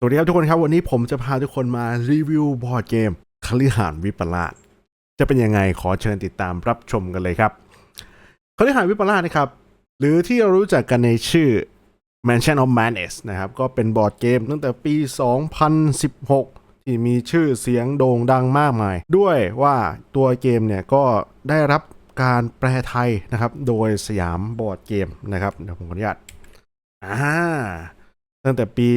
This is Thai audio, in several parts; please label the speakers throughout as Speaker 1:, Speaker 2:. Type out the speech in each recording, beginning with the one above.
Speaker 1: สวัสดีครับทุกคนครับ วันนี้ผมจะพาทุกคนมารีวิวบอร์ดเกมคลิหานวิปลาสจะเป็นยังไงขอเชิญติดตามรับชมกันเลยครับคลิหานวิปลาสนะครับ หรือที่เรารู้จักกันในชื่อ Mansion of Madness นะครับ ก็เป็นบอร์ดเกมตั้งแต่ปี 2016 ที่มีชื่อเสียงโด่งดังมากมาย ด้วยว่าตัวเกมเนี่ยก็ได้รับการแปลไทยนะครับ โดยสยามบอร์ดเกมนะครับเดี๋ยวผมขออนุญาตอ่า ตั้งแต่ปี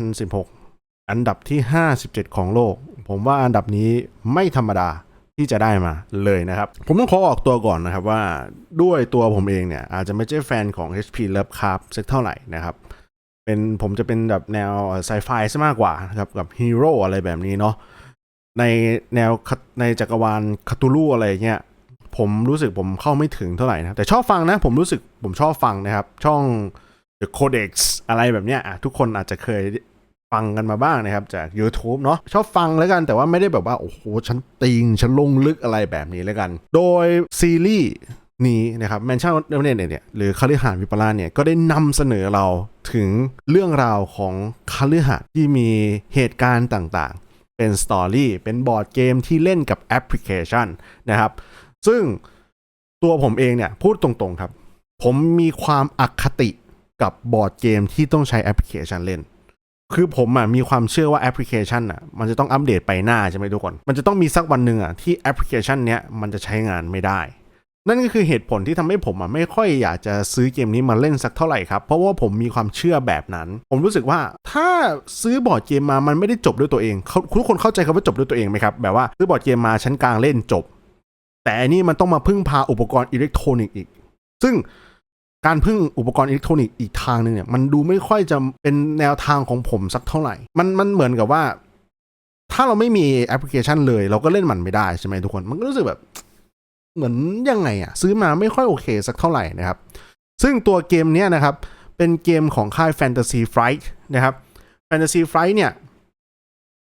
Speaker 1: 2016 อันดับที่ 57 ของโลก ผมว่าอันดับนี้ไม่ธรรมดาที่จะได้มาเลยนะครับ ผมต้องขอออกตัวก่อนนะครับว่าด้วยตัวผมเองเนี่ย อาจจะไม่ใช่แฟนของ HP Lovecraft สักเท่าไหร่นะครับเป็นผมจะเป็นแบบแนวไซไฟซะมากกว่านะครับกับฮีโร่อะไรแบบนี้เนาะในแนวในจักรวาลคาตูลูอะไรเงี้ยผมรู้สึกผมเข้าไม่ถึงเท่าไหร่นะแต่ชอบฟังนะ ผมรู้สึกผมชอบฟังนะครับ ช่อง The Codex อะไรแบบเนี้ยอะทุกคนอาจจะเคยฟังกันมาบ้างนะครับ จาก YouTube เนาะชอบฟังแล้วกันแต่ว่าไม่ได้แบบว่า โอ้โห ฉันติง ฉันลงลึกอะไรแบบนี้แล้วกัน โดยซีรีส์นี้นะครับแมนชั่นเนเนี่ยหรือคาลิหานวิปลาสเนี่ยก็ได้นำเสนอเราถึงเรื่องราวของคาลิหานที่มีเหตุการณ์ต่างๆ เป็นสตอรี่เป็นบอร์ดเกมที่เล่นกับแอปพลิเคชันนะครับ ซึ่งตัวผมเองเนี่ยพูดตรงๆครับ ผมมีความอคติ กับบอร์ดเกมที่ต้องใช้แอปพลิเคชันเล่น คือผมอะมีความเชื่อว่าแอปพลิเคชันอะมันจะต้องอัปเดตไปหน้าใช่ไหมทุกคน มันจะต้องมีสักวันหนึ่งอะที่แอปพลิเคชันเนี้ยมันจะใช้งานไม่ได้ นั่นก็คือเหตุผลที่ทำให้ผมอะไม่ค่อยอยากจะซื้อเกมนี้มาเล่นสักเท่าไหร่ครับ เพราะว่าผมมีความเชื่อแบบนั้น ผมรู้สึกว่าถ้าซื้อบอร์ดเกมมามันไม่ได้จบด้วยตัวเองทุกคนเข้าใจคำว่าจบด้วยตัวเองไหมครับแบบว่าซื้อบอร์ดเกมมาชั้นกลางเล่นจบ แต่อันนี้มันต้องมาพึ่งพาอุปกรณ์อิเล็กทรอนิกส์อีก ซึ่ง การพึ่งอุปกรณ์อิเล็กทรอนิกส์อีกทางหนึ่งเนี่ยมันดูไม่ค่อยจะเป็นแนวทางของผมสักเท่าไหร่ มันมันเหมือนกับว่า ถ้าเราไม่มีแอปพลิเคชันเลย เราก็เล่นมันไม่ได้ใช่ไหมทุกคนมันก็รู้สึกแบบ เหมือนยังไงอะซื้อมาไม่ค่อยโอเคสักเท่าไหร่นะครับ ซึ่งตัวเกมเนี้ยนะครับ เป็นเกมของค่าย Fantasy Flight นะครับ Fantasy Flight เนี่ย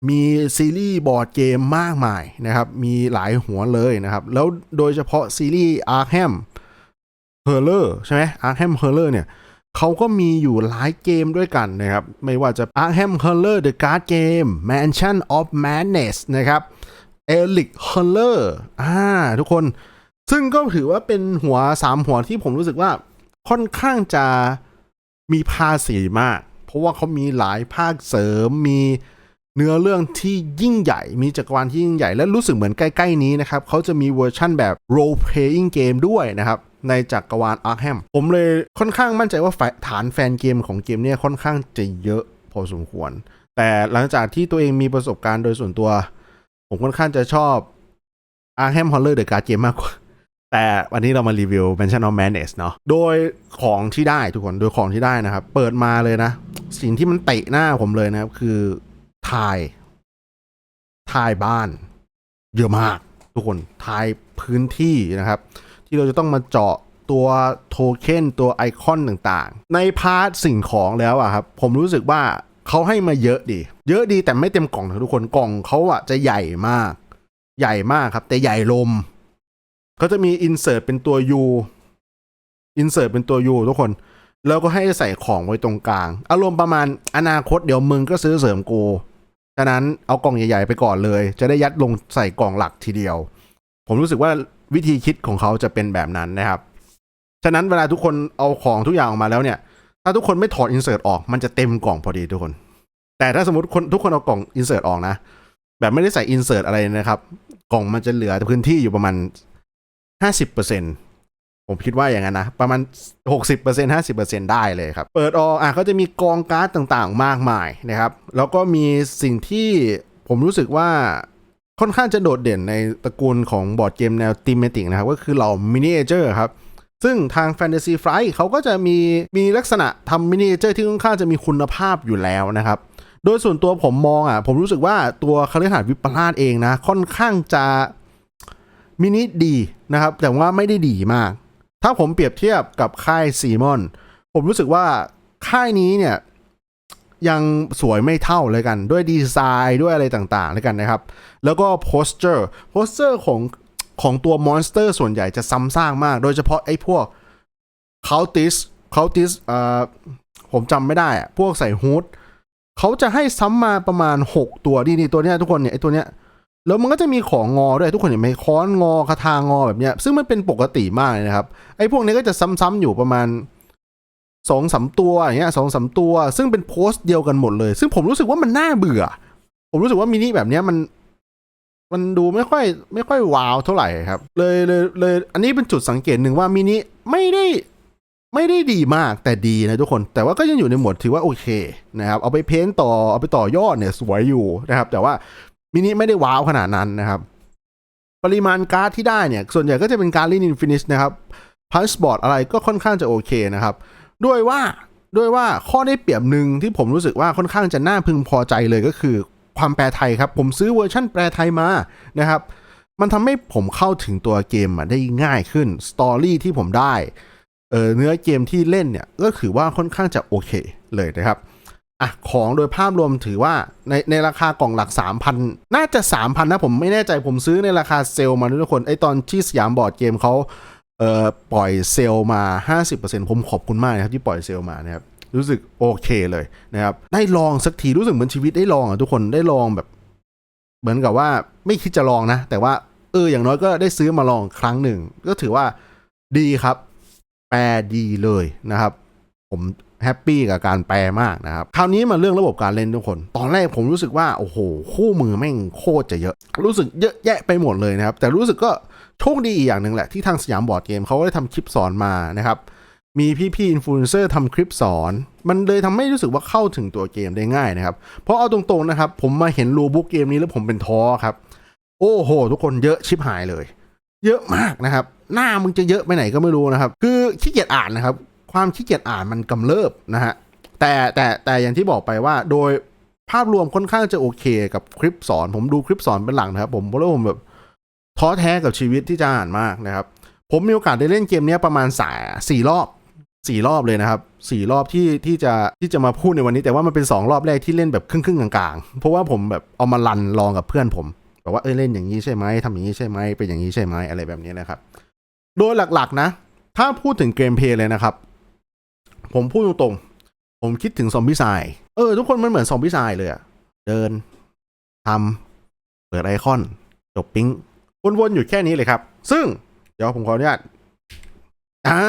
Speaker 1: มีซีรีส์บอร์ดเกมมากมายนะครับ มีหลายหัวเลยนะครับ แล้วโดยเฉพาะซีรีส์ Arkham Horror ใช่ไหม Arkham Horror เลอร์เนี่ยเขาก็มีอยู่หลายเกมด้วยกันนะครับ ไม่ว่าจะ Arkham Horror The Card Game Mansion of Madness นะครับ Elic Horror อ่าทุกคน ซึ่งก็ถือว่าเป็นหัวสามหัวที่ผมรู้สึกว่าค่อนข้างจะมีภาษีมาก เพราะว่าเขามีหลายภาคเสริมมีเนื้อเรื่องที่ยิ่งใหญ่ มีจักรวาลที่ยิ่งใหญ่ และรู้สึกเหมือนใกล้ ๆ นี้นะครับ เขาจะมีเวอร์ชั่นแบบ role playing game ด้วยนะครับ ในจักรวาล Arkham ผมเลยค่อนข้างมั่นใจว่าฐานแฟนเกมของเกมเนี่ยค่อนข้างจะเยอะพอสมควร แต่หลังจากที่ตัวเองมีประสบการณ์โดยส่วนตัว ผมค่อนข้างจะชอบ Arkham Horror The Card Game มากกว่า แต่วันนี้เรามารีวิว Mansion of Madness เนาะโดยของที่ได้ทุกคนโดยของที่ได้นะครับ เปิดมาเลยนะ สิ่งที่มันเตะหน้าผมเลยนะครับ คือทายทายบ้าน เยอะมาก ทุกคนทายพื้นที่นะครับ ที่เราจะต้องมาเจาะตัวโทเค็นตัวไอคอนต่างๆ ในพาร์ทสิ่งของแล้วอะครับ ผมรู้สึกว่าเขาให้มาเยอะดี เยอะดีแต่ไม่เต็มกล่องนะทุกคนกล่องเขาอะจะใหญ่มาก ใหญ่มากครับ แต่ใหญ่ลมเขาจะมีอินเสิร์ตเป็นตัว U อินเสิร์ตเป็นตัว U ทุกคน แล้วก็ให้ใส่ของไว้ตรงกลาง อารมณ์ประมาณอนาคตเดี๋ยวมึงก็ซื้อเสริมกูฉะนั้นเอากล่องใหญ่ ๆ ไปก่อนเลย จะได้ยัดลงใส่กล่องหลักทีเดียว ผมรู้สึกว่า วิธีคิดของเขาจะเป็นแบบนั้นนะครับ ฉะนั้นเวลาทุกคนเอาของทุกอย่างออกมาแล้วเนี่ย ถ้าทุกคนไม่ถอดอินเสิร์ตออกมันจะเต็มกล่องพอดีทุกคน แต่ถ้าสมมติคนทุกคนเอากล่องอินเสิร์ตออกนะ แบบไม่ได้ใส่อินเสิร์ตอะไรนะครับ กล่องมันจะเหลือพื้นที่อยู่ประมาณห้าสิบเปอร์เซ็นตผมคิดว่าอย่างนั้นนะ ประมาณหกสิบเปอร์เซ็นห้าสิบเปอร์เซ็นได้เลยครับ เปิดออกอะก็จะมีกองการ์ดต่างๆ มากมายนะครับ แล้วก็มีสิ่งที่ผมรู้สึกว่า ค่อนข้างจะโดดเด่นในตระกูลของบอร์ดเกมแนวทีมเมติกนะครับ ก็คือเหล่ามินิเอเจอร์ครับ ซึ่งทาง Fantasy Flight เขาก็จะมีมีลักษณะทำมินิเอเจอร์ที่ค่อนข้างจะมีคุณภาพอยู่แล้วนะครับ โดยส่วนตัวผมมองอะ ผมรู้สึกว่าตัวคาลิหาดวิปลาสเองนะ ค่อนข้างจะมินิดีนะครับ แต่ว่าไม่ได้ดีมาก ถ้าผมเปรียบเทียบกับค่ายซีมอน ผมรู้สึกว่าค่ายนี้เนี่ย ยังสวยไม่เท่าเลยกัน ด้วยดีไซน์ด้วยอะไรต่างๆเลยกันนะครับ แล้วก็โพสเจอร์โพสเจอร์ของของตัวมอนสเตอร์ส่วนใหญ่จะซ้ำซากมาก โดยเฉพาะไอ้พวกเคาติสเคาติสเอ่อผมจำไม่ได้อะพวกใส่ฮูดเขาจะให้ซ้ำมาประมาณ 6 ตัวนี่นี่ตัวเนี้ยทุกคนเนี่ยไอ้ตัวเนี้ยแล้วมันก็จะมีของงอด้วยทุกคนเห็นไหมค้อนงอคาทางอแบบเนี้ยซึ่งมันเป็นปกติมากเลยนะครับไอ้พวกนี้ก็จะซ้ำๆอยู่ประมาณ สองสามตัวอย่างเงี้ยสองสามตัว ซึ่งเป็นโพสต์เดียวกันหมดเลย ซึ่งผมรู้สึกว่ามันน่าเบื่อ ผมรู้สึกว่ามินิแบบเนี้ยมัน มันดูไม่ค่อย ไม่ค่อยว้าวเท่าไหร่ครับ เลยเลยเลย อันนี้เป็นจุดสังเกตหนึ่งว่ามินิไม่ได้ไม่ได้ดีมากแต่ดีนะทุกคน แต่ว่าก็ยังอยู่ในหมวดถือว่าโอเคนะครับ เอาไปเพ้นท์ต่อเอาไปต่อยอดเนี่ยสวยอยู่นะครับ แต่ว่ามินิไม่ได้ว้าวขนาดนั้นนะครับ ปริมาณการ์ดที่ได้เนี่ย ส่วนใหญ่ก็จะเป็นการลินินฟินิชนะครับพันสปอร์ตอะไรก็ค่อนข้างจะโอเคนะครับ ด้วยว่าด้วยว่าข้อได้เปรียบหนึ่งที่ผมรู้สึกว่าค่อนข้างจะน่าพึงพอใจเลยก็คือความแปลไทยครับ ผมซื้อเวอร์ชั่นแปลไทยมานะครับ มันทำให้ผมเข้าถึงตัวเกมได้ง่ายขึ้นสตอรี่ที่ผมได้เเนื้อเกมที่เล่นเนี่ยก็ถือว่าค่อนข้างจะโอเคเลยนะครับอะของโดยภาพรวมถือว่าในในราคากล่องหลัก 3,000 น่าจะ 3,000 นะผมไม่แน่ใจผมซื้อในราคาเซลล์มาทุกคนไอตอนที่สยามบอร์ดเกมเขา ปล่อยเซลล์มา 50%ผมขอบคุณมากนะครับที่ปล่อยเซลล์มานะครับรู้สึกโอเคเลยนะครับ ได้ลองสักทีรู้สึกเหมือนชีวิตได้ลองอะทุกคนได้ลองแบบ เหมือนกับว่าไม่คิดจะลองนะ แต่ว่าเอออย่างน้อยก็ได้ซื้อมาลองครั้งหนึ่ง ก็ถือว่าดีครับ แปลดีเลยนะครับ ผมแฮปปี้กับการแปลมากนะครับ คราวนี้มาเรื่องระบบการเล่นทุกคน ตอนแรกผมรู้สึกว่า โอ้โห คู่มือแม่งโคตรจะเยอะ รู้สึกเยอะแยะไปหมดเลยนะครับ แต่รู้สึกก็ โชคดีอีกอย่างหนึ่งแหละ ที่ทางสยามบอร์ดเกมเขาก็ได้ทำคลิปสอนมานะครับ มีพี่ๆอินฟลูเอนเซอร์ทำคลิปสอน มันเลยทำให้รู้สึกว่าเข้าถึงตัวเกมได้ง่ายนะครับ เพราะเอาตรงๆนะครับ ผมมาเห็นรูบุ๊กเกมนี้แล้วผมเป็นท้อครับ โอ้โห ทุกคนเยอะชิบหายเลย เยอะมากนะครับ หน้ามึงจะเยอะไปไหนก็ไม่รู้นะครับ คือขี้เกียจอ่านนะครับ ความขี้เกียจอ่านมันกำเริบนะฮะแต่แต่แต่อย่างที่บอกไปว่าโดยภาพรวมค่อนข้างจะโอเคกับคลิปสอน ผมดูคลิปสอนเป็นหลักนะครับ ผมเพราะว่าผมแบบ ท้อแท้กับชีวิตที่จะอ่านมากนะครับ ผมมีโอกาสได้เล่นเกมนี้ประมาณสายสี่รอบสี่รอบเลยนะครับสี่รอบที่ที่จะที่จะมาพูดในวันนี้ แต่ว่ามันเป็นสองรอบแรกที่เล่นแบบครึ่งครึ่งๆกลางๆ เพราะว่าผมแบบเอามารันลองกับเพื่อนผมบอกว่าเอ้ยเล่นอย่างนี้ใช่ไหมทำอย่างนี้ใช่ไหมเป็นอย่างนี้ใช่ไหมอะไรแบบนี้นะครับ โดยหลักๆนะ ถ้าพูดถึงเกมเพลย์เลยนะครับ ผมพูดตรงๆ ผมคิดถึงซอมบี้ทรายเออ ทุกคนมันเหมือนซอมบี้ทรายเลยอะเดินทำเปิดไอคอนจบปิ๊ง วนๆอยู่แค่นี้เลยครับ ซึ่งเดี๋ยวผมขออนุญาตอ่า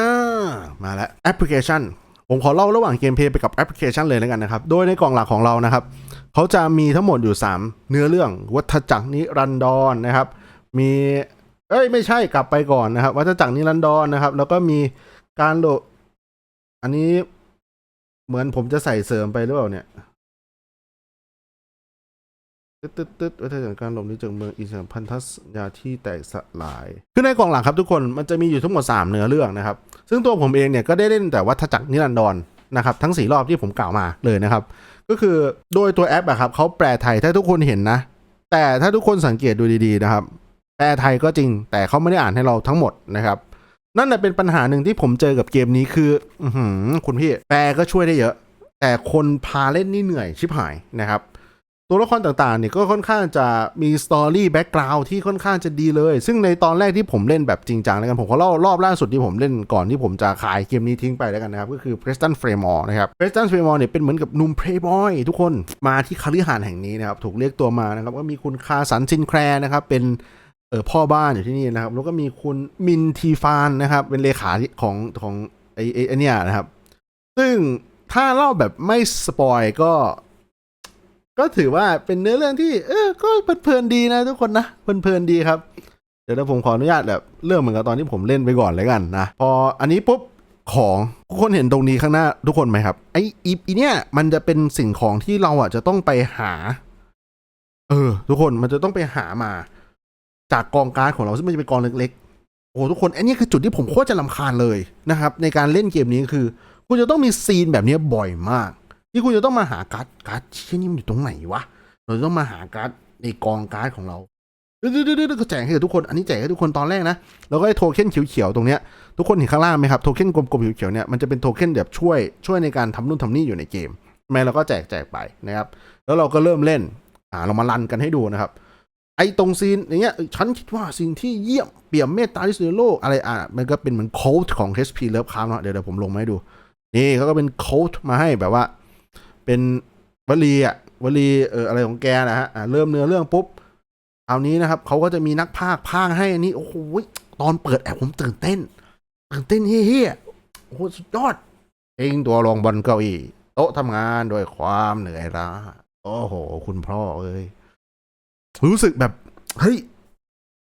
Speaker 1: มาแล้วแอปพลิเคชัน ผมขอเล่าระหว่างเกมเพลย์ไปกับแอปพลิเคชันเลยแล้วกันนะครับ โดยในกล่องหลักของเรานะครับ เขาจะมีทั้งหมดอยู่ 3 เนื้อเรื่องวัฏจักรนิรันดรนะครับ มีเอ้ยไม่ใช่กลับไปก่อนนะครับ วัฏจักรนิรันดรนะครับ แล้วก็มีการโหลดอันนี้เหมือนผมจะใส่เสริมไปหรือเปล่าเนี่ย ตึ๊ดตึ๊ดตึ๊ดวัฏจักรการหลบหนีจากเมืองอิสราพันธสัญญาที่แตกสลาย คือในกล่องหลังครับทุกคนมันจะมีอยู่ทั้งหมด 3 เนื้อเรื่องนะครับ ซึ่งตัวผมเองเนี่ยก็ได้เล่นแต่วัฏจักรนิรันดรนะครับทั้ง 4 รอบที่ผมกล่าวมาเลยนะครับ ก็คือโดยตัวแอปอะครับเขาแปลไทยถ้าทุกคนเห็นนะ แต่ถ้าทุกคนสังเกตดูดีๆนะครับ แปลไทยก็จริง แต่เขาไม่ได้อ่านให้เราทั้งหมดนะครับนั่นแหละเป็นปัญหาหนึ่งที่ผมเจอกับเกมนี้คืออือหือคุณพี่แปลก็ช่วยได้เยอะ แต่คนพาเล่นนี่เหนื่อยชิบหายนะครับ ตัวละครต่างๆเนี่ยก็ค่อนข้างจะมีสตอรี่แบ็กกราวด์ที่ค่อนข้างจะดีเลย ซึ่งในตอนแรกที่ผมเล่นแบบจริงจังแล้วกันผมขอเล่ารอบล่าสุดที่ผมเล่นก่อนที่ผมจะขายเกมนี้ทิ้งไปแล้วกันนะครับ ก็คือ Preston Fremore นะครับ Preston Fremore เนี่ยเป็นเหมือนกับหนุ่มเพลย์บอยทุกคนมาที่คาลิหานแห่งนี้นะครับ ถูกเรียกตัวมานะครับ ก็มีคุณคาสันซินแคร์นะครับเป็นเออพ่อบ้านอยู่ที่นี่นะครับ แล้วก็มีคุณมินทีฟานนะครับเป็นเลขาของของไอไอ้ไอ้เนี่ยนะครับ ซึ่งถ้าเล่าแบบไม่สปอยก็ ก็ถือว่าเป็นเนื้อเรื่องที่ เออก็เพลินๆดีนะทุกคนนะเพลินๆดีครับ เดี๋ยวผมขออนุญาตแบบเรื่องเหมือนกับตอนที่ผมเล่นไปก่อนเลยกันนะพออันนี้ปุ๊บของทุกคนเห็นตรงนี้ข้างหน้าทุกคนไหมครับไออีอีเนี่ยมันจะเป็นสิ่งของที่เราอะจะต้องไปหา เออ ทุกคนมันจะต้องไปหามา จากกองการ์ดของเราซึ่งมันจะเป็นกองเล็กๆโอ้ทุกคนอันนี้คือจุดที่ผมโคตรจะลำคาญเลยนะครับ ในการเล่นเกมนี้คือ คุณจะต้องมีซีนแบบนี้บ่อยมาก ที่คุณจะต้องมาหาการ์ดการ์ดชิ้นนี้มันอยู่ตรงไหนวะเราต้องมาหาการ์ดในกองการ์ดของเราดื้อๆก็แจกให้กับทุกคน อันนี้แจกให้ทุกคนตอนแรกนะแล้วก็ไอ้โทเค็นเขียวๆตรงเนี้ยทุกคนเห็นข้างล่างไหมครับโทเค็นกลมๆเขียวๆเนี่ยมันจะเป็นโทเค็นแบบช่วยช่วยในการทำนู่นทำนี่อยู่ในเกมใช่เราก็แจกแจกไปนะครับ แล้วเราก็เริ่มเล่นอ่าเรามารันกันให้ดูนะครับ ไอ้ตรงซีนอย่างเงี้ยเอ้ยฉันคิดว่าสิ่งที่เยี่ยมเปี่ยมเมตตาที่สุดในโลกอะไรอะมันก็เป็นเหมือนโค้ดของ HP Love Craft เนาะเดี๋ยวเดี๋ยวผมลงมาให้ดูนี่เขาก็เป็นโค้ดมาให้แบบว่า เป็นวลีอะวลีเอออะไรของแกนะฮะเริ่มเนื้อเรื่องปุ๊บเอานี้นะครับเขาก็จะมีนักพากย์พากให้อันนี้โอ้โหตอนเปิดแอบผมตื่นเต้น ตื่นเต้นเฮี้ยโอ้โหสุดยอดเองตัวลงบนเก้าอี้โต๊ะทำงานด้วยความเหนื่อยล้าโอ้โห คุณพ่อเอ้ยรู้สึกแบบ เฮ้ย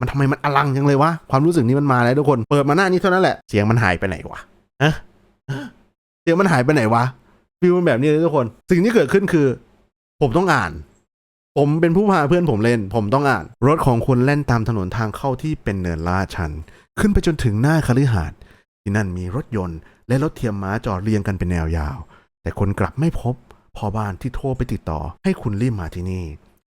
Speaker 1: มันทำไมมันอลังจังเลยวะ ความรู้สึกนี้มันมาแล้วทุกคน เปิดมาหน้านี้เท่านั้นแหละ เสียงมันหายไปไหนวะฮะเสียงมันหายไปไหนวะ ฟิลมันแบบนี้เลยทุกคน สิ่งที่เกิดขึ้นคือ ผมต้องอ่าน ผมเป็นผู้พาเพื่อนผมเล่น ผมต้องอ่าน รถของคุณแล่นตามถนนทางเข้าที่เป็นเนินลาดชัน ขึ้นไปจนถึงหน้าคฤหาสน์ที่นั่นมีรถยนต์ และรถเทียมม้าจอดเรียงกันเป็นแนวยาว แต่คนกลับไม่พบพอบ้านที่โทรไปติดต่อ ให้คุณรีบมาที่นี่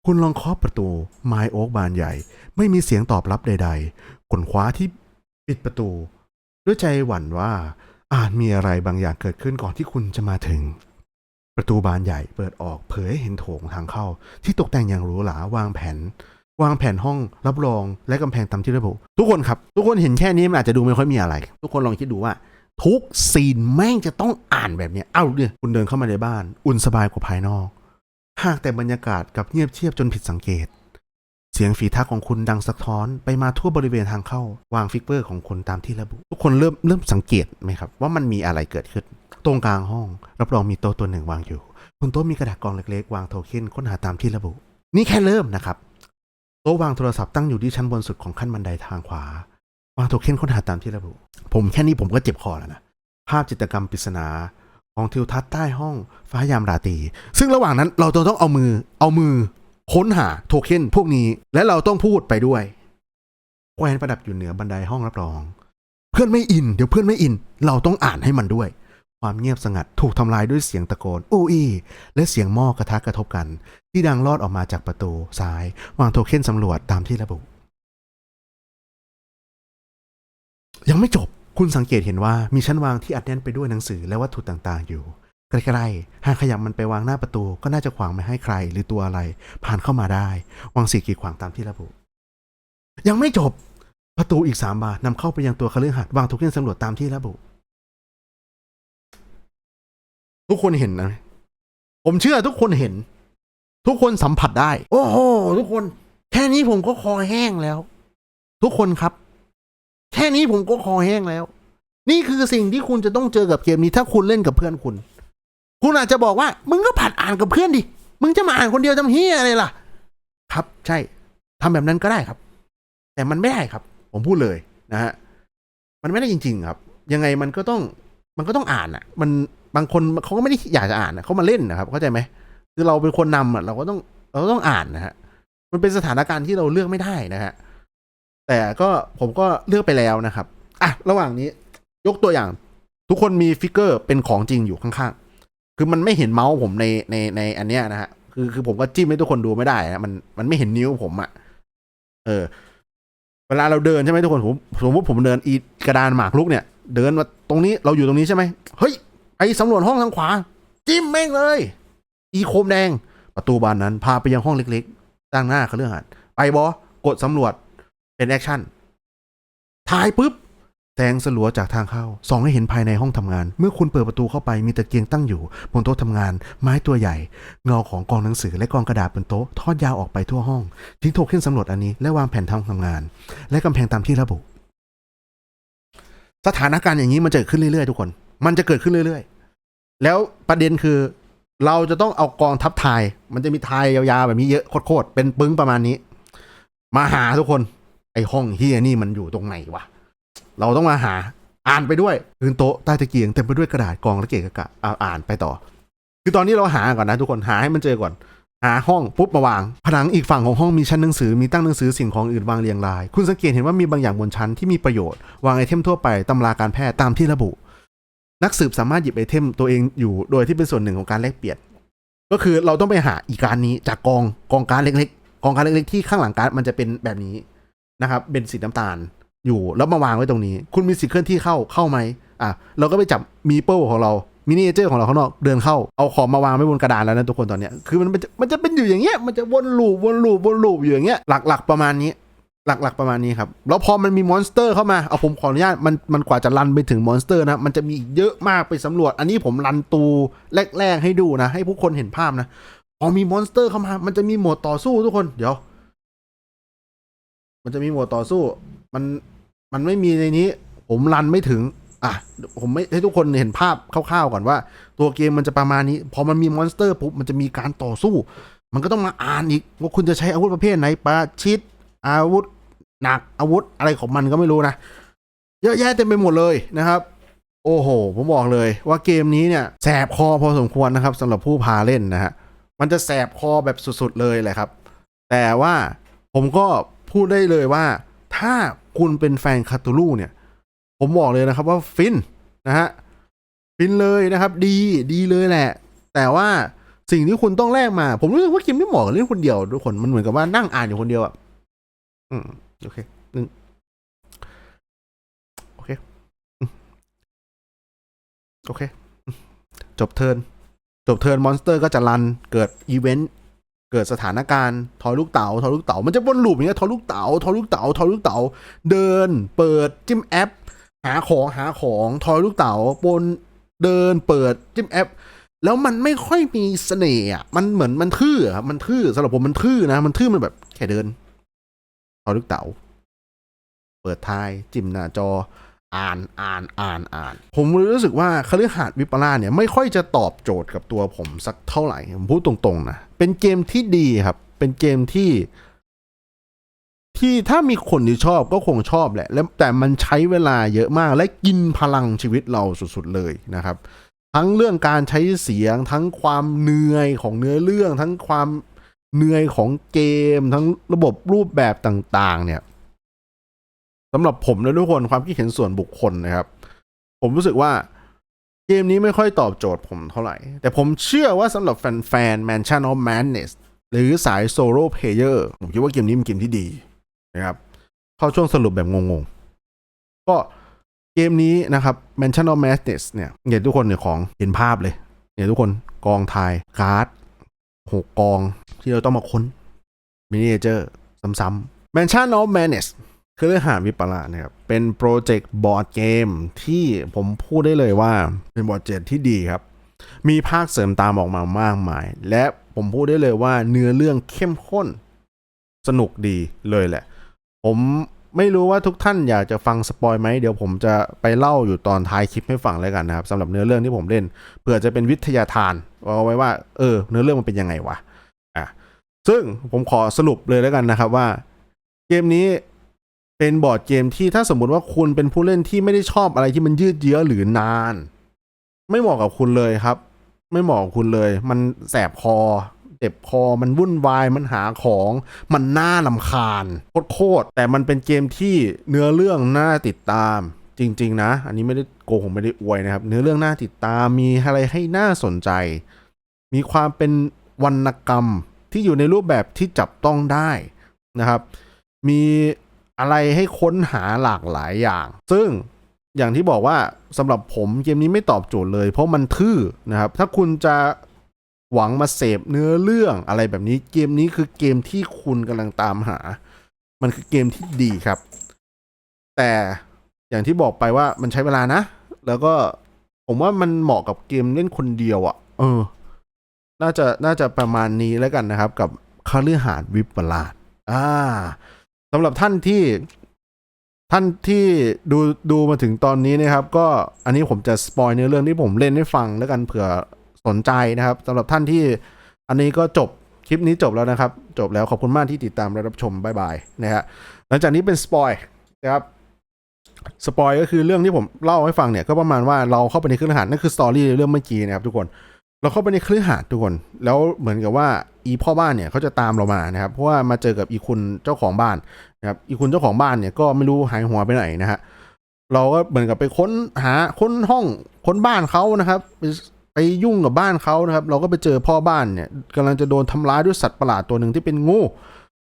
Speaker 1: คุณลองเคาะประตูไม้โอ๊กบานใหญ่ ไม่มีเสียงตอบรับใดๆขนคว้าที่ปิดประตู ด้วยใจหวั่นว่า อาจมีอะไรบางอย่างเกิดขึ้นก่อนที่คุณจะมาถึง ประตูบานใหญ่เปิดออกเผยให้เห็นโถงทางเข้า ที่ตกแต่งอย่างหรูหราวางแผน วางแผนห้องรับรองและกำแพงตามที่ระบุทุกคนครับ ทุกคนเห็นแค่นี้มันอาจจะดูไม่ค่อยมีอะไร ทุกคนลองคิดดูว่าทุกซีนแม่งจะต้องอ่านแบบเนี้ย เอ้าเนี่ยคุณเดินเข้ามาในบ้าน อุ่นสบายกว่าภายนอก หากแต่บรรยากาศกับเงียบเชียบจนผิดสังเกต เสียงฝีเท้าของคุณดังสะท้อนไปมาทั่วบริเวณทางเข้า วางฟิกเกอร์ของคุณตามที่ระบุ ทุกคนเริ่มเริ่มสังเกตไหมครับ ว่ามันมีอะไรเกิดขึ้น ตรงกลางห้อง รับรองมีโต๊ะตัวหนึ่งวางอยู่บนโต๊ะมีกระดาษกองเล็กๆ วางโทเค็นค้นหาตามที่ระบุ นี่แค่เริ่มนะครับโต๊ะวางโทรศัพท์ตั้งอยู่ที่ชั้นบนสุดของขั้นบันไดทางขวาวางโทเค็นค้นหาตามที่ระบุ ผมแค่นี้ผมก็เจ็บคอแล้วนะภาพจิตรกรรมปริศนาของทิวทัศน์ใต้ห้องฟ้ายามราตรีซึ่งระหว่างนั้นเราต้องเอามือเอามือ ค้นหาโทเค็นพวกนี้ และเราต้องพูดไปด้วยแควนประดับอยู่เหนือบันไดห้องรับรอง เพื่อนไม่อิน เดี๋ยวเพื่อนไม่อิน เราต้องอ่านให้มันด้วย ความเงียบสงัดถูกทำลายด้วยเสียงตะโกนโอ้อีและเสียงหม้อกระทะกระทบกัน ที่ดังลอดออกมาจากประตูซ้าย วางโทเค็นสำรวจตามที่ระบุ ยังไม่จบคุณสังเกตเห็นว่ามีชั้นวางที่อัดแน่นไปด้วยหนังสือและวัตถุต่างๆอยู่ ใกล้ๆหากขยับมันไปวางหน้าประตู ก็น่าจะขวางไม่ให้ใคร หรือตัวอะไร ผ่านเข้ามาได้ วางสิ่กีดขวางตามที่ระบุ ยังไม่จบ ประตูอีกสามบานนำเข้าไปยังตัวคฤหาสน์วางโทเค็นสำรวจตามที่ระบุ ทุกคนเห็นนะ ผมเชื่อทุกคนเห็น ทุกคนสัมผัสได้ โอ้โห ทุกคน แค่นี้ผมก็คอแห้งแล้ว ทุกคนครับ แค่นี้ผมก็คอแห้งแล้ว นี่คือสิ่งที่คุณจะต้องเจอกับเกมนี้ถ้าคุณเล่นกับเพื่อนคุณ คุณอาจจะบอกว่า มึงก็ผัดอ่านกับเพื่อนดิ มึงจะมาอ่านคนเดียวทำเฮียอะไรล่ะ ครับ ใช่ทำแบบนั้นก็ได้ครับ แต่มันไม่ได้ครับ ผมพูดเลยนะฮะ มันไม่ได้จริง ๆ ครับ ยังไงมันก็ต้อง มันก็ต้องอ่านอะ มันบางคนเขาก็ไม่ได้อยากจะอ่านอะเขามาเล่นนะครับ เข้าใจไหม คือเราเป็นคนนำอะ เราก็ต้อง เราก็ต้องอ่านนะฮะ มันเป็นสถานการณ์ที่เราเลือกไม่ได้นะฮะ แต่ก็ผมก็เลือกไปแล้วนะครับ อะ ระหว่างนี้ ยกตัวอย่าง ทุกคนมีฟิกเกอร์เป็นของจริงอยู่ข้างๆ คือมันไม่เห็นเมาส์ผมในในในอันเนี้ยนะฮะคือคือผมก็จิ้มให้ทุกคนดูไม่ได้นะมันมันไม่เห็นนิ้วผมอะ่ะ เออ เวลาเราเดินใช่ไหมทุกคนผมสมมติผมเดินอีกระดานหมากรุกเนี่ย เดินมาตรงนี้เราอยู่ตรงนี้ใช่ไหมเฮ้ยไอสำรวจห้องทางขวา จิ้มแม่งเลย อีโคมแดง ประตูบานนั้น พาไปยังห้องเล็กๆตั้งหน้าเขาเรื่องหัดไปบอกดสำรวจเป็นแอคชั่นถ่ายปุ๊บ แสงสลัวจากทางเข้าส่องให้เห็นภายในห้องทำงาน เมื่อคุณเปิดประตูเข้าไปมีตะเกียงตั้งอยู่ บนโต๊ะทำงาน ไม้ตัวใหญ่ เงาของกองหนังสือและกองกระดาษบนโต๊ะทอดยาวออกไปทั่วห้องทิ้งโทเค็นสำรวจอันนี้และวางแผนทำทำงาน และกำแพงตามที่ระบุ สถานการณ์อย่างนี้มันจะเกิดขึ้นเรื่อยๆ ทุกคน มันจะเกิดขึ้นเรื่อยๆ แล้วประเด็นคือ เราจะต้องเอากองทัพทายมันจะมีทายยาวๆแบบนี้เยอะโคตรๆเป็นปึ้งประมาณนี้ มาหาทุกคน ไอห้องเฮียนี่มันอยู่ตรงไหนวะ เราต้องมาหาอ่านไปด้วยพื้นโต๊ะใต้ตะเกียงเต็มไปด้วยกระดาษกองและเกะกะกะเอาอ่านไปต่อ คือตอนนี้เราหาก่อนนะทุกคนหาให้มันเจอก่อน หาห้องปุ๊บมาวาง ผนังอีกฝั่งของห้องมีชั้นหนังสือมีตั้งหนังสือสิ่งของอื่นวางเรียงราย คุณสังเกตเห็นว่ามีบางอย่างบนชั้นที่มีประโยชน์ วางไอเทมทั่วไปตำราการแพทย์ตามที่ระบุ นักสืบสามารถหยิบไอเทมตัวเองอยู่โดยที่เป็นส่วนหนึ่งของการแลกเปลี่ยนก็คือเราต้องไปหาอีการนี้จากกองกองการเล็กๆกองการเล็กๆที่ข้างหลังการมันจะเป็นแบบนี้นะครับ เป็นสีน้ำตาล อยู่แล้วมาวางไว้ตรงนี้ คุณมีสิทธิ์เคลื่อนที่เข้าเข้าไหมอะเราก็ไปจับมีเปิลของเรามินิเจอร์ของเราข้างนอกเดินเข้าเอาของมาวางไว้บนกระดานแล้วนะทุกคนตอนเนี้ยคือมันมันจะมันจะเป็นอยู่อย่างเงี้ยมันจะวนลูปวนลูปวนลูปอยู่อย่างเงี้ยหลักๆประมาณนี้หลักๆประมาณนี้ครับ แล้วพอมันมีมอนสเตอร์เข้ามา เอาผมขออนุญาตมันมันกว่าจะรันไปถึงมอนสเตอร์นะ มันจะมีเยอะมากไปสำรวจ อันนี้ผมรันตูแรก ๆ ให้ดูนะ ให้ผู้คนเห็นภาพนะ พอมีมอนสเตอร์เข้ามา มันจะมีโหมดต่อสู้ทุกคน เดี๋ยว มันจะมีโหมดต่อสู้ มัน มันไม่มีในนี้ ผมรันไม่ถึง อะ ผมไม่ให้ทุกคนเห็นภาพคร่าวๆก่อนว่า ตัวเกมมันจะประมาณนี้ พอมันมีมอนสเตอร์ปุ๊บมันจะมีการต่อสู้ มันก็ต้องมาอ่านอีกว่าคุณจะใช้อาวุธประเภทไหนประชิด อาวุธหนักอาวุธอะไรของมันก็ไม่รู้นะเยอะแยะเต็มไปหมดเลยนะครับ โอ้โห ผมบอกเลยว่าเกมนี้เนี่ยแสบคอพอสมควรนะครับสำหรับผู้พาเล่นนะฮะมันจะแสบคอแบบสุดๆเลยแหละครับ แต่ว่าผมก็พูดได้เลยว่า ถ้าคุณเป็นแฟนคาตูลูเนี่ย ผมบอกเลยนะครับว่าฟินนะฮะฟินเลยนะครับ ดีดีเลยแหละ แต่ว่าสิ่งที่คุณต้องแลกมา ผมรู้สึกว่าเกมไม่เหมาะกับเล่นคนเดียวทุกคนมันเหมือนกับว่านั่งอ่านอยู่คนเดียวอะอืมโอเคหนึ่งโอเคโอเค จบเทิร์นจบเทิร์นมอนสเตอร์ก็จะรันเกิดอีเวนต์ เกิดสถานการณ์ทอยลูกเต๋าทอยลูกเต๋ามันจะวนลูปอย่างเงี้ยทอยลูกเต๋าทอยลูกเต๋าทอยลูกเต๋าเดิน เปิดจิ้มแอป หาของหาของทอยลูกเต๋าบนเดินเปิดจิ้มแอป แล้วมันไม่ค่อยมีเสน่ห์อะมันเหมือนมันทื่อครับมันทื่อสำหรับผมมันทื่อนะ มันทื่อมันแบบแค่เดินทอยลูกเต๋าเปิดทายจิ้มหน้าจอ อ่านอ่านอ่านอ่าน ผมรู้สึกว่าคฤหาสน์วิปลาสเนี่ยไม่ค่อยจะตอบโจทย์กับตัวผมสักเท่าไหร่ ผมพูดตรงๆนะ เป็นเกมที่ดีครับ เป็นเกมที่ ที่ถ้ามีคนที่ชอบก็คงชอบแหละ แล้วแต่มันใช้เวลาเยอะมากและกินพลังชีวิตเราสุดๆเลยนะครับ ทั้งเรื่องการใช้เสียง ทั้งความเหนื่อยของเนื้อเรื่อง ทั้งความเหนื่อยของเกม ทั้งระบบรูปแบบต่าง ๆ เนี่ย สำหรับผมและทุกคนความคิดเห็นส่วนบุคคลนะครับ ผมรู้สึกว่าเกมนี้ไม่ค่อยตอบโจทย์ผมเท่าไหร่ แต่ผมเชื่อว่าสำหรับแฟนๆ Mansion of Madness หรือสายโซโล่เพลเยอร์ผมคิดว่าเกมนี้เป็นเกมที่ดีนะครับ เข้าช่วงสรุปแบบงงๆ ก็เกมนี้นะครับ Mansion of Madness เนี่ยเห็นทุกคนเนี่ยของเห็นภาพเลยเนี่ยทุกคนกองทายการ์ดหกกองที่เราต้องมาค้นมินิเจอร์ซ้ำๆ Mansion of Madness คือเรื่องหาวิปลาสนะครับเป็นโปรเจกต์บอร์ดเกมที่ผมพูดได้เลยว่าเป็นบอร์ดเกมที่ดีครับ มีภาคเสริมตามออกมามากมาย และผมพูดได้เลยว่าเนื้อเรื่องเข้มข้น สนุกดีเลยแหละ ผมไม่รู้ว่าทุกท่านอยากจะฟังสปอยไหมเดี๋ยวผมจะไปเล่าอยู่ตอนท้ายคลิปให้ฟังแล้วกันนะครับสำหรับเนื้อเรื่องที่ผมเล่นเผื่อจะเป็นวิทยาทานเอาไว้ว่าเออ เนื้อเรื่องมันเป็นยังไงวะอะซึ่งผมขอสรุปเลยแล้วกันนะครับว่า เกมนี้ เป็นบอร์ดเกมที่ถ้าสมมติว่าคุณเป็นผู้เล่นที่ไม่ได้ชอบอะไรที่มันยืดเยื้อหรือนาน ไม่เหมาะกับคุณเลยครับ ไม่เหมาะกับคุณเลย มันแสบคอเจ็บคอมันวุ่นวายมันหาของมันน่าลำคาญโคตรแต่มันเป็นเกมที่เนื้อเรื่องน่าติดตามจริง ๆ นะ อันนี้ไม่ได้โกหกไม่ได้อวยนะครับ เนื้อเรื่องน่าติดตามมีอะไรให้น่าสนใจ มีความเป็นวรรณกรรมที่อยู่ในรูปแบบที่จับต้องได้นะครับ มี อะไรให้ค้นหาหลากหลายอย่าง ซึ่งอย่างที่บอกว่าสำหรับผมเกมนี้ไม่ตอบโจทย์เลย เพราะมันทื่อนะครับ ถ้าคุณจะหวังมาเสพเนื้อเรื่องอะไรแบบนี้ เกมนี้คือเกมที่คุณกำลังตามหา มันคือเกมที่ดีครับ แต่อย่างที่บอกไปว่ามันใช้เวลานะ แล้วก็ผมว่ามันเหมาะกับเกมเล่นคนเดียวอะ่ะ เออ น่าจะน่าจะประมาณนี้แล้วกันนะครับ กับคาลือหาดวิปลาสอ่า สำหรับท่านที่ท่านที่ดูดูมาถึงตอนนี้นะครับ ก็อันนี้ผมจะสปอยเนื้อเรื่องที่ผมเล่นให้ฟังแล้วกันเผื่อสนใจนะครับสำหรับท่านที่อันนี้ก็จบคลิปนี้จบแล้วนะครับ จบแล้วขอบคุณมากที่ติดตามและรับชมบายบายนะฮะหลังจากนี้เป็นสปอยนะครับสปอยก็คือเรื่องที่ผมเล่าให้ฟังเนี่ยก็ประมาณว่าเราเข้าไปในเครื่องรหัสนั่นคือสตอรี่เรื่องเมื่อกี้นะครับทุกคน เราเข้าไปในครือหาดทุกคน แล้วเหมือนกับว่าอีพ่อบ้านเนี่ยเขาจะตามเรามานะครับ เพราะว่ามาเจอกับอีคุณเจ้าของบ้านนะครับ อีคุณเจ้าของบ้านเนี่ยก็ไม่รู้หายหัวไปไหนนะฮะ เราก็เหมือนกับไปค้นหาค้นห้องค้นบ้านเขานะครับ ไปไปยุ่งกับบ้านเขานะครับ เราก็ไปเจอพ่อบ้านเนี่ยกำลังจะโดนทำร้ายด้วยสัตว์ประหลาดตัวหนึ่งที่เป็นงู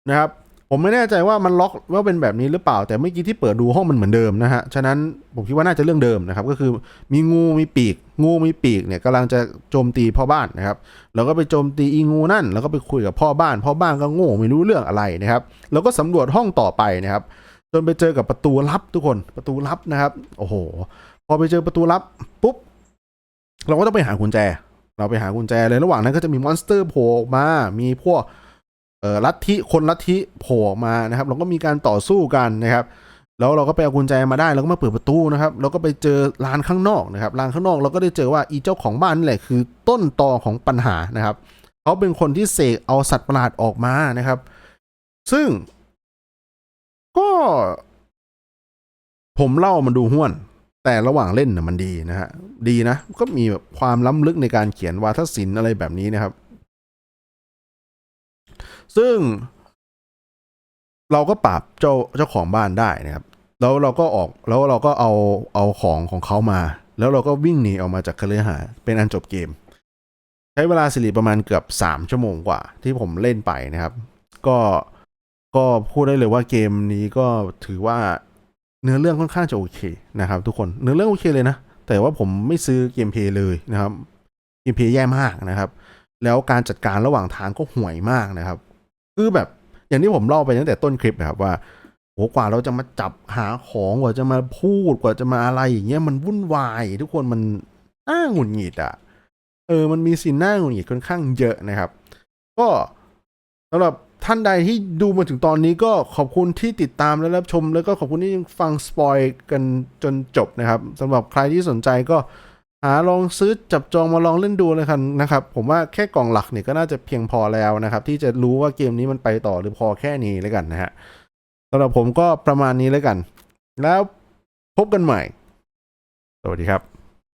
Speaker 1: นะครับ ผมไม่แน่ใจว่ามันล็อกว่าเป็นแบบนี้หรือเปล่า แต่เมื่อกี้ที่เปิดดูห้องมันเหมือนเดิมนะฮะ ฉะนั้นผมคิดว่าน่าจะเรื่องเดิมนะครับ ก็คือมีงูมีปีก งูมีปีกเนี่ยกำลังจะโจมตีพ่อบ้านนะครับเราก็ไปโจมตีอีงูนั่น แล้วก็ไปคุยกับพ่อบ้าน พ่อบ้านก็โง่ไม่รู้เรื่องอะไรนะครับ แล้วก็สำรวจห้องต่อไปนะครับ จนไปเจอกับประตูลับทุกคน ประตูลับนะครับ โอ้โห พอไปเจอประตูลับปุ๊บ เราก็ต้องไปหากุญแจ เราไปหากุญแจเลย ระหว่างนั้นก็จะมีมอนสเตอร์โผล่ออกมา มีพวก ลัทธิคนลัทธิโผล่มานะครับ เราก็มีการต่อสู้กันนะครับ แล้วเราก็ไปเอากุญแจมาได้เราก็มาเปิดประตูนะครับ เราก็ไปเจอร้านข้างนอกนะครับร้านข้างนอกเราก็ได้เจอว่าอีเจ้าของบ้านนี่แหละคือต้นตอของปัญหานะครับเขาเป็นคนที่เสกเอาสัตว์ประหลาดออกมานะครับ ซึ่ง ก็ ผมเล่ามันดูห้วน แต่ระหว่างเล่นน่ะมันดีนะฮะดีนะ ก็มีแบบความล้ำลึกในการเขียนวาทศิลป์อะไรแบบนี้นะครับ ซึ่ง เราก็ปราบเจ้าเจ้าของบ้านได้นะครับ แล้วเราก็ออกแล้วเราก็เอาเอาของของเขามา แล้วเราก็วิ่งหนีออกมาจากคฤหาสน์เป็นอันจบเกม ใช้เวลาสิริประมาณเกือบสามชั่วโมงกว่า ที่ผมเล่นไปนะครับ ก็ก็พูดได้เลยว่าเกมนี้ก็ถือว่าเนื้อเรื่องค่อนข้างจะโอเคนะครับทุกคนเนื้อเรื่องโอเคเลยนะ แต่ว่าผมไม่ซื้อเกมเพลย์เลยนะครับเกมเพลย์แย่มากนะครับ แล้วการจัดการระหว่างทางก็ห่วยมากนะครับ คือแบบ อย่างที่ผมเล่าไปตั้งแต่ต้นคลิปนะครับว่าโหกว่าเราจะมาจับหาของกว่าจะมาพูดกว่าจะมาอะไรอย่างเงี้ยมันวุ่นวาย ทุกคนมันน่าหงุดหงิดอะเออมันมีสิ่งน่าหงุดหงิดค่อนข้างเยอะนะครับ ก็สำหรับท่านใดที่ดูมาถึงตอนนี้ก็ขอบคุณที่ติดตามและรับชม แล้วก็ขอบคุณที่ยังฟังสปอยกันจนจบนะครับสำหรับใครที่สนใจก็ หาลองซื้อจับจองมาลองเล่นดูเลยครับนะครับ ผมว่าแค่กล่องหลักเนี่ยก็น่าจะเพียงพอแล้วนะครับ ที่จะรู้ว่าเกมนี้มันไปต่อหรือพอแค่นี้แล้วกันนะฮะสำหรับผมก็ประมาณนี้แล้วกัน แล้วพบกันใหม่ สวัสดีครับ